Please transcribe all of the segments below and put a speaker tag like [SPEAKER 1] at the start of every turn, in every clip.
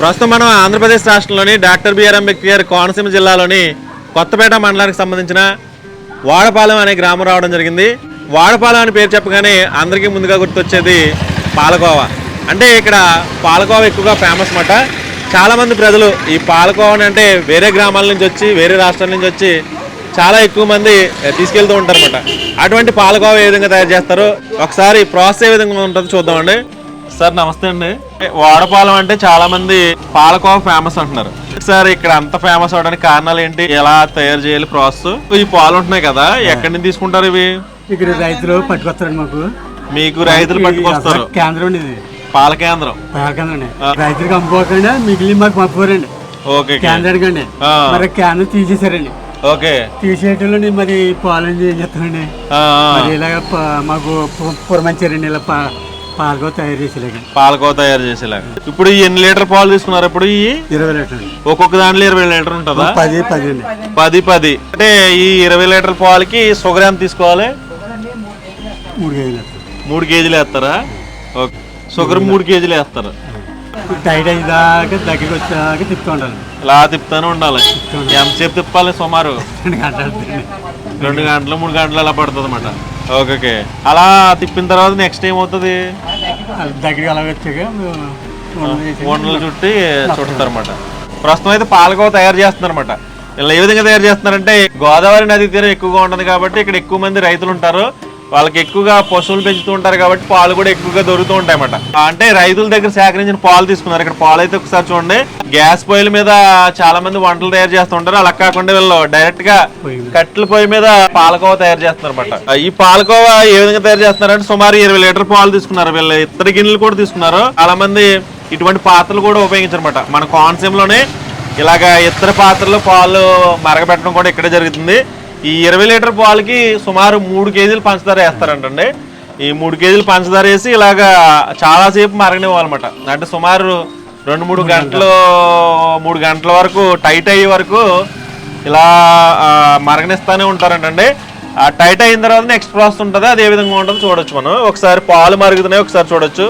[SPEAKER 1] ప్రస్తుతం మనం ఆంధ్రప్రదేశ్ రాష్ట్రంలోని డాక్టర్ బిఆర్ అంబేద్కర్ కోనసీమ జిల్లాలోని కొత్తపేట మండలానికి సంబంధించిన వాడపాలెం అనే గ్రామం రావడం జరిగింది. వాడపాలెం అని పేరు చెప్పగానే అందరికీ ముందుగా గుర్తొచ్చేది పాలకోవ. అంటే ఇక్కడ పాలకోవ ఎక్కువగా ఫేమస్ అన్నమాట. చాలామంది ప్రజలు ఈ పాలకోవని అంటే వేరే గ్రామాల నుంచి వచ్చి వేరే రాష్ట్రాల నుంచి వచ్చి చాలా ఎక్కువ మంది తీసుకెళ్తూ ఉంటారు అనమాట అటువంటి పాలకోవా ఏ విధంగా తయారు చేస్తారో ఒకసారి ప్రాసెస్ ఏ విధంగా ఉంటుందో చూద్దామండి. సార్ నమస్తే అండి. వాడపాలెం అంటే చాలా మంది పాలకోవ ఫేమస్ అంటున్నారు. సార్ ఇక్కడ అంత ఫేమస్ అవడానికి కారణాలు ఏంటి? ఎలా తయారు చేయాలి ప్రాసెస్? ఈ పాలు ఉంటున్నాయి కదా ఎక్కడి నుంచి తీసుకుంటారు ఇవి?
[SPEAKER 2] ఇక్కడ రైతులు పట్టుకొస్తారండి మాకు.
[SPEAKER 1] మీకు రైతులు పట్టుకొస్తారు.
[SPEAKER 2] కేంద్రం ఇది.
[SPEAKER 1] పాల కేంద్రం.
[SPEAKER 2] పాల కేంద్రం రైతులకు అమ్ముకోకుండా మిగిలిన మాకు పంపుకోరండి.
[SPEAKER 1] ఓకే
[SPEAKER 2] కేంద్రానికి అండి. మరి కేంద్రం తీసేశారండి.
[SPEAKER 1] ఓకే.
[SPEAKER 2] తీసేయటంలో మరి పాలు ఏం. మరి ఇలాగ మాకు పురమంచారండి ఇలా పాలకో తయారు చేసేలాగా.
[SPEAKER 1] పాలకోవ తయారు చేసేలాగా. ఇప్పుడు ఎన్ని లీటర్ పాలు తీసుకున్నారు ఇప్పుడు ఈ?
[SPEAKER 2] ఇరవై లీటర్
[SPEAKER 1] ఒక్కొక్క దాంట్లో ఇరవై లీటర్ ఉంటుందా?
[SPEAKER 2] పది పది అండి.
[SPEAKER 1] పది పది. అంటే ఈ ఇరవై లీటర్ పాలకి షుగర్ ఎంత తీసుకోవాలి?
[SPEAKER 2] మూడు కేజీలు.
[SPEAKER 1] మూడు కేజీలు వేస్తారా? ఓకే. షుగర్ మూడు కేజీలు. వేస్తారు.
[SPEAKER 2] టైట్ అయ్యేదాకా దగ్గరికి వచ్చేదాకా తిప్పుతూ ఉండాలి
[SPEAKER 1] ఇలా తిప్పుతానే ఉండాలి. ఎంతసేపు తిప్పాలి సుమారు?
[SPEAKER 2] రెండు గంటలు
[SPEAKER 1] మూడు గంటలు అలా పడుతుంది అనమాట ఓకే ఓకే. అలా తిప్పిన తర్వాత నెక్స్ట్ ఏం అవుతుంది
[SPEAKER 2] దగ్గరికి అలా వచ్చాక
[SPEAKER 1] వండలు చుట్టి చుడతారు అనమాట ప్రస్తుతం అయితే పాలకోవ తయారు చేస్తున్నారు అనమాట ఇలా ఏ విధంగా తయారు చేస్తున్నారంటే గోదావరి నది తీరం ఎక్కువగా ఉంటుంది కాబట్టి ఇక్కడ ఎక్కువ మంది రైతులు ఉంటారు. వాళ్ళకి ఎక్కువగా పశువులు పెంచుతూ ఉంటారు కాబట్టి పాలు కూడా ఎక్కువగా దొరుకుతూ ఉంటాయి అన్నమాట అంటే రైతుల దగ్గర సేకరించిన పాలు తీసుకున్నారు. ఇక్కడ పాలు అయితే ఒకసారి చూడండి. గ్యాస్ పొయ్యిల మీద చాలా మంది వంటలు తయారు చేస్తుంటారు అలా కాకుండా వీళ్ళు
[SPEAKER 2] డైరెక్ట్గా
[SPEAKER 1] కట్టెల పొయ్యి మీద పాలకోవ తయారు చేస్తున్నారు అనమాట ఈ పాలకోవ ఏ విధంగా తయారు చేస్తున్నారంటే సుమారు ఇరవై లీటర్ పాలు తీసుకున్నారు. వీళ్ళు ఇత్తడి గిన్నెలు కూడా తీసుకున్నారు. చాలా మంది ఇటువంటి పాత్రలు కూడా ఉపయోగించారన్నమాట. మన కోనసీమలోనే ఇలాగ ఇతర పాత్రలో పాలు మరగబెట్టడం కూడా ఇక్కడే జరుగుతుంది. ఈ ఇరవై లీటర్ పాలకి సుమారు మూడు కేజీలు పంచదార వేస్తారంటండి. ఈ మూడు కేజీలు పంచదార వేసి ఇలాగా చాలాసేపు మరగనివ్వాలన్నమాట. అంటే సుమారు రెండు మూడు గంటలు. మూడు గంటల వరకు టైట్ అయ్యే వరకు ఇలా మరగనిస్తానే ఉంటారంటండి. ఆ టైట్ అయిన తర్వాత నెక్స్ట్ ప్రాసెస్ ఉంటుంది అది ఏ విధంగా ఉంటుందో చూడొచ్చు మనం. ఒకసారి పాలు మరుగుతున్నాయి ఒకసారి చూడొచ్చు.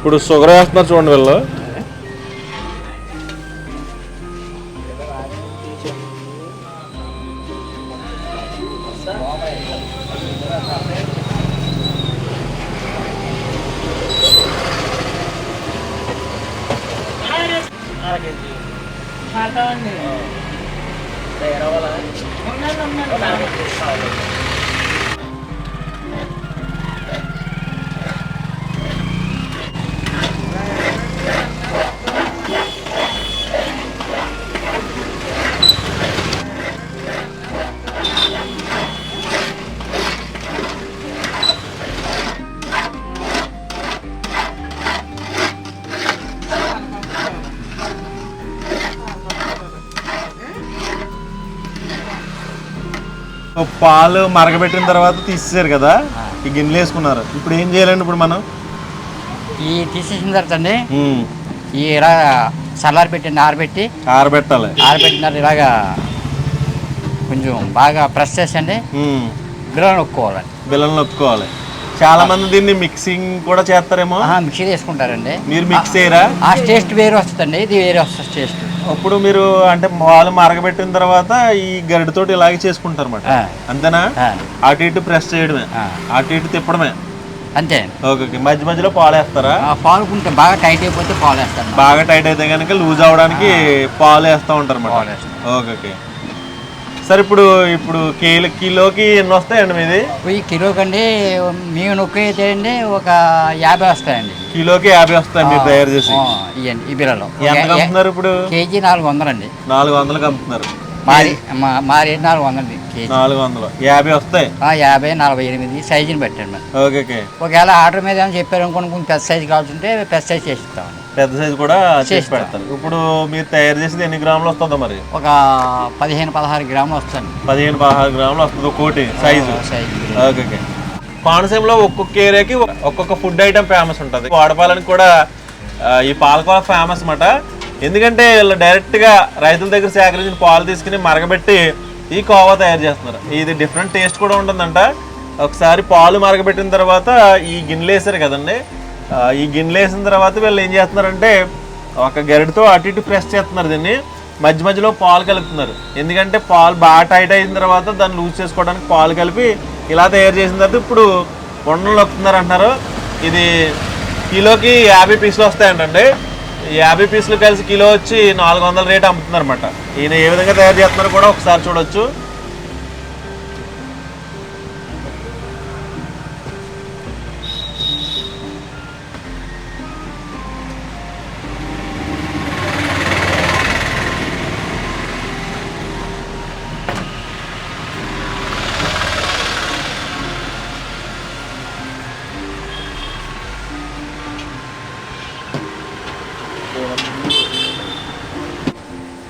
[SPEAKER 1] ఇప్పుడు షుగర్ వేస్తున్నారు చూడండి వీళ్ళు. పాలు మరగబెట్టిన తర్వాత తీసేసారు కదా? ఈ గిన్నెలు వేసుకున్నారు. ఇప్పుడు ఏం చేయాలండి ఇప్పుడు మనం?
[SPEAKER 3] ఈ తీసేసిన తర్వాత అండి ఈ ఇలా చల్లారి పెట్టింది ఆరబెట్టి
[SPEAKER 1] ఆరబెట్టాలి.
[SPEAKER 3] ఆరబెట్టిన తర్వాత ఇలాగా కొంచెం బాగా ప్రెస్ చేసండి
[SPEAKER 1] ఉమ్,
[SPEAKER 3] బిర్యానీ నొక్కోవాలండి
[SPEAKER 1] బిళ్ళలు నొక్కుకోవాలి. చాలా మంది దీన్ని మిక్సింగ్ కూడా చేస్తారేమో.
[SPEAKER 3] మిక్సీ వేసుకుంటారండి
[SPEAKER 1] మీరు మిక్స్ చేయరా?
[SPEAKER 3] ఆ టేస్ట్ వేరే వస్తుందండి ఇది వేరే వస్తుంది టేస్ట్
[SPEAKER 1] అప్పుడు మీరు అంటే పాలు మరగబెట్టిన తర్వాత ఈ గరిటతోటి ఇలాగే చేసుకుంటారు అన్నమాట
[SPEAKER 3] ఆ.
[SPEAKER 1] అంతేనా? అటు ఇటు ప్రెస్ చేయడమే.
[SPEAKER 3] ఆ.
[SPEAKER 1] అటు ఇటు తిప్పడమే.
[SPEAKER 3] అంతే.
[SPEAKER 1] Okay okay. మధ్య మధ్యలో పాలు వేస్తారా?
[SPEAKER 3] ఆ, పాలు కొంచెం బాగా టైట్ అయిపోతే పాలు వేస్తాను
[SPEAKER 1] బాగా టైట్ అయితే కనుక లూజ్ అవడానికి పాలు వేస్తూ ఉంటారు అన్నమాట. Okay okay. సార్ ఇప్పుడు ఇప్పుడు కిలో కిలోకి ఎన్ని వస్తాయండి మీది?
[SPEAKER 3] ఈ కిలోకండి మేము నొక్కి అయితే అండి ఒక యాభై వస్తాయండి.
[SPEAKER 1] కిలోకి యాభై వస్తాయి మీరు తయారు చేసి.
[SPEAKER 3] ఇవ్వండి ఈ బిల్లలో
[SPEAKER 1] ఎంత అమ్ముతున్నారు ఇప్పుడు?
[SPEAKER 3] కేజీ నాలుగు వందలండి.
[SPEAKER 1] నాలుగు వందలకి అమ్ముతున్నారు.
[SPEAKER 3] మారి మా- రేట్ నాలుగు వందలు కేజీ.
[SPEAKER 1] నాలుగు వందలు. యాభై వస్తాయి?
[SPEAKER 3] ఆ, యాభై నలభై ఎనిమిది సైజుని పెట్టండి మరి.
[SPEAKER 1] Okay okay.
[SPEAKER 3] ఒకవేళ ఆర్డర్ మీద ఏమైనా చెప్పారు అనుకోండి కొంచెం పెద్ద సైజు కావాల్సింటే పెద్ద సైజ్ చేసి ఇస్తామండి.
[SPEAKER 1] పెద్ద సైజు కూడా చేసి. పెడతారు. ఇప్పుడు మీరు తయారు చేసేది ఎన్ని గ్రాములు వస్తుందో మరి?
[SPEAKER 3] ఒక పదిహేను పదహారు గ్రాములు వస్తుంది
[SPEAKER 1] పదిహేను పదహారు గ్రాములు వస్తుంది కోటి సైజు ఓకే ఓకే. కోనసీమలో ఒక్కొక్క ఏరియాకి ఒక్కొక్క ఫుడ్ ఐటమ్ ఫేమస్ ఉంటుంది. వాడపాలని కూడా ఈ పాలకోవ ఫేమస్ అన్నమాట. ఎందుకంటే వీళ్ళు డైరెక్ట్గా రైతుల దగ్గర సేకరించిన పాలు తీసుకుని మరగబెట్టి ఈ కోవా తయారు చేస్తున్నారు. ఇది డిఫరెంట్ టేస్ట్ కూడా ఉంటుందంట. ఒకసారి పాలు మరగబెట్టిన తర్వాత ఈ గిన్నెలు వేసారు కదండి. ఈ గిన్నెలు వేసిన తర్వాత వీళ్ళు ఏం చేస్తున్నారంటే ఒక గరిటతో అటు ఇటు ప్రెస్ చేస్తున్నారు దీన్ని. మధ్య మధ్యలో పాలు కలుపుతున్నారు. ఎందుకంటే పాలు బాగా టైట్ అయిన తర్వాత దాన్ని లూజ్ చేసుకోవడానికి పాలు కలిపి ఇలా తయారు చేసిన తర్వాత ఇప్పుడు వండలు నొక్కుతున్నారు అంటున్నారు. ఇది కిలోకి యాభై పీసులు వస్తాయంటండి. ఈ యాభై పీసులు కలిసి కిలో వచ్చి నాలుగు వందల రేట్ అమ్ముతున్నారు అనమాట ఈయన ఏ విధంగా తయారు చేస్తున్నారో కూడా ఒకసారి చూడొచ్చు.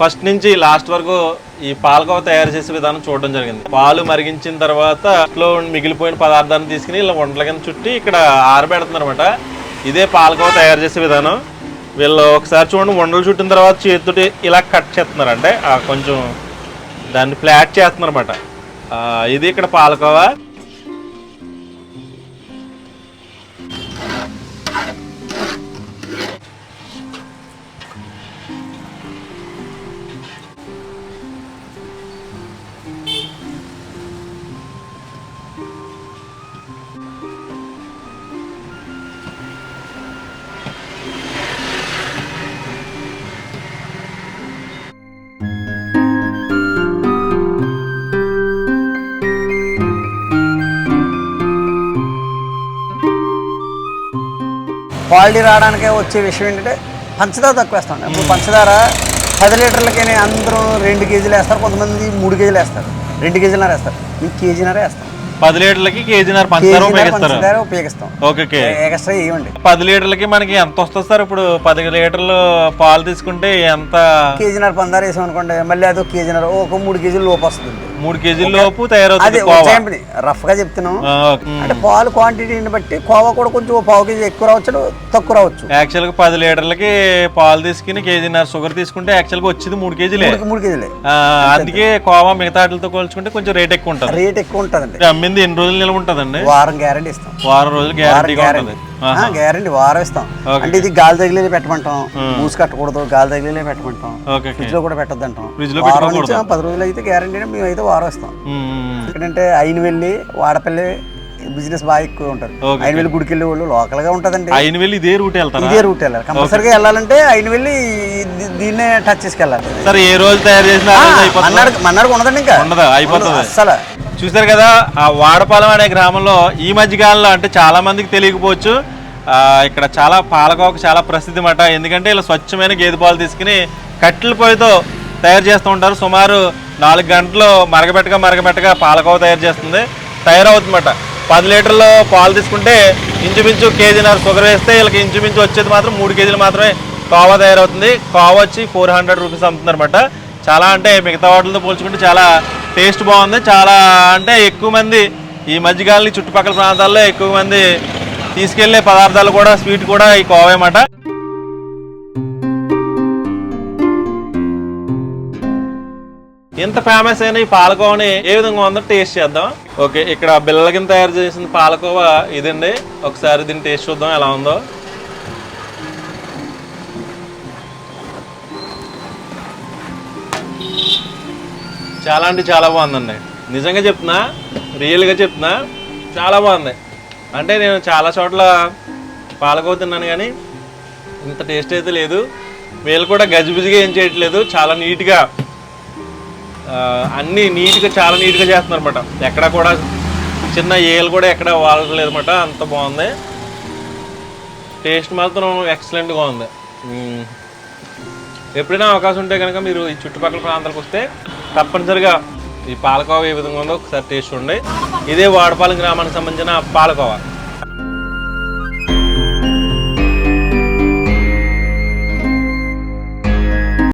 [SPEAKER 1] ఫస్ట్ నుంచి లాస్ట్ వరకు ఈ పాలకోవ తయారు చేసే విధానం చూడడం జరిగింది. పాలు మరిగించిన తర్వాత లో మిగిలిపోయిన పదార్థాన్ని తీసుకుని ఇలా వంటల కింద చుట్టి ఇక్కడ ఆరబెడుతున్నారు అనమాట ఇదే పాలకోవ తయారు చేసే విధానం. వీళ్ళు ఒకసారి చూడండి వండలు చుట్టిన తర్వాత చేతితోటి ఇలా కట్ చేస్తున్నారు అంటే కొంచెం దాన్ని ఫ్లాట్ చేస్తున్నారు అనమాట ఇది ఇక్కడ పాలకోవా.
[SPEAKER 4] క్వాలిటీ రావడానికి వచ్చే విషయం ఏంటంటే పంచదార తక్కువ వేస్తాం ఇప్పుడు పంచదార పది లీటర్లకి అందరూ రెండు కేజీలు వేస్తారు కొంతమంది మూడు కేజీలు వేస్తారు. రెండు కేజీలన్నర వేస్తారు. మేము కేజీన్నర వేస్తాం.
[SPEAKER 1] పది లీటర్లకి కేజీన్నర పంచదార
[SPEAKER 4] పంచదార ఉపయోగిస్తాం.
[SPEAKER 1] Okay okay.
[SPEAKER 4] ఎక్స్ట్రా ఇవ్వండి.
[SPEAKER 1] పది లీటర్లకి మనకి ఎంత వస్తుంది సార్? ఇప్పుడు పది లీటర్లు పాలు తీసుకుంటే ఎంత?
[SPEAKER 4] కేజీన్నర పంచదార వేసాం అనుకోండి మళ్ళీ అది ఒక కేజీన్నర ఒక మూడు కేజీలు లోపు వస్తుంది.
[SPEAKER 1] మూడు కేజీల లోపు తయారవుతుంది
[SPEAKER 4] రఫ్గా చెప్తున్నాం. అంటే పాలు క్వాంటిటీని బట్టి కోవా కూడా కొంచెం పావు కేజీ ఎక్కువ రావచ్చు తక్కువ రావచ్చు.
[SPEAKER 1] యాక్చువల్గా పది లీటర్లకి పాలు తీసుకుని కేజీన్నర షుగర్ తీసుకుంటే యాక్చువల్గా వచ్చేది మూడు కేజీలే.
[SPEAKER 4] మూడు- కేజీలే.
[SPEAKER 1] అందుకే కోవా మిగతా వాటితో పోల్చుకుంటే కొంచెం రేట్ ఎక్కువ ఉంటుంది.
[SPEAKER 4] రేట్ ఎక్కువ ఉంటుందండి.
[SPEAKER 1] ఇది అమ్మింది ఎన్ని రోజులు నిల్వ ఉంటుందండి?
[SPEAKER 4] వారం గ్యారంటీ ఇస్తాం.
[SPEAKER 1] వారం రోజులు గ్యారంటీగా ఉంటుంది.
[SPEAKER 4] గ్యారంటీ వారం ఇస్తాం. అంటే ఇది గాలి తగిలే పెట్టమంటాం. మూసి కట్టకూడదు గాలి తగిలే పెట్టమంటాం. ఫ్రిడ్జ్లో కూడా పెట్టద్దు అంటాం
[SPEAKER 1] ఫ్రిడ్జ్లో
[SPEAKER 4] వారం
[SPEAKER 1] పెట్టుకోకూడదు.
[SPEAKER 4] నుంచి పది రోజులు అయితే గ్యారంటీ మేము అయితే వారం ఇస్తాం ఎందుకంటే అయిన వెళ్ళి వాడపల్లి బిజినెస్ బాగా ఎక్కువ ఉంటారు. అయిన వెళ్ళి గుడికి వెళ్ళే వాళ్ళు లోకల్గా ఉంటదండి.
[SPEAKER 1] ఆయన వెళ్ళి ఇదే రూట్ వెళ్తారా?
[SPEAKER 4] ఇదే రూట్ వెళ్ళాలి. కంపల్సరీగా వెళ్ళాలంటే అయిన వెళ్ళి దీన్నే టచ్ చేసుకెళ్ళాలి.
[SPEAKER 1] సరే ఏ రోజు తయారు చేసినా?
[SPEAKER 4] మన్నాడు మన్నాడు ఉండదండి ఇంకా.
[SPEAKER 1] ఉండదా? అయిపోతుంది.
[SPEAKER 4] అస్సలు.
[SPEAKER 1] చూసారు కదా ఆ వాడపాలెం అనే గ్రామంలో ఈ మధ్యకాలంలో అంటే చాలా మందికి తెలియకపోవచ్చు. ఇక్కడ చాలా పాలకోక చాలా ప్రసిద్ధి మాట ఎందుకంటే ఇలా స్వచ్ఛమైన గేదె పాలు తీసుకుని కట్టెల పొయ్యితో తయారు చేస్తూ ఉంటారు. సుమారు నాలుగు గంటలు మరగబెట్టగా మరగబెట్టగా పాలకోవ తయారు చేస్తుంది. తయారవుతుందన్నమాట. పది లీటర్లు పాలు తీసుకుంటే ఇంచుమించు కేజీన్నర షుగర్ వేస్తే వీళ్ళకి ఇంచుమించు వచ్చేది మాత్రం మూడు కేజీలు మాత్రమే కోవా తయారవుతుంది. కోవా వచ్చి ఫోర్ హండ్రెడ్ రూపీస్ అమ్ముతుందన్నమాట. చాలా అంటే మిగతా వాటితో పోల్చుకుంటే చాలా టేస్ట్ బాగుంది. చాలా అంటే ఎక్కువ మంది ఈ మధ్యకాలం చుట్టుపక్కల ప్రాంతాల్లో ఎక్కువ మంది తీసుకెళ్ళే పదార్థాలు కూడా స్వీట్ కూడా ఈ కోవేమాట ఇంత ఫేమస్ అయిన ఈ పాలకోవని ఏ విధంగా ఉందో టేస్ట్ చేద్దాం. ఓకే ఇక్కడ బిల్లల కింద తయారు చేసిన పాలకోవ ఇదండి. ఒకసారి దీన్ని టేస్ట్ చూద్దాం ఎలా ఉందో. చాలా అంటే చాలా బాగుందండి. నిజంగా చెప్తున్నా రియల్గా చెప్తున్నా చాలా బాగుంది. అంటే నేను చాలా చోట్ల పాలకో తిన్నాను కానీ ఇంత టేస్ట్ అయితే లేదు. వీళ్ళు కూడా గజిబిజిగా ఏం చేయట్లేదు. చాలా నీట్గా అన్నీ నీట్గా చాలా నీట్గా చేస్తున్నారు అనమాట ఎక్కడ కూడా చిన్న ఏలు కూడా ఎక్కడ వాడలేదు అనమాట అంత బాగుంది. టేస్ట్ మాత్రం ఎక్సలెంట్గా ఉంది. ఎప్పుడైనా అవకాశం ఉంటే కనుక మీరు ఈ చుట్టుపక్కల ప్రాంతాలకు వస్తే తప్పనిసరిగా ఈ పాలకోవ ఏ విధంగా ఉందో ఒకసారి టేస్ట్ ఉండే ఇదే వాడపాలెం గ్రామానికి సంబంధించిన పాలకోవ.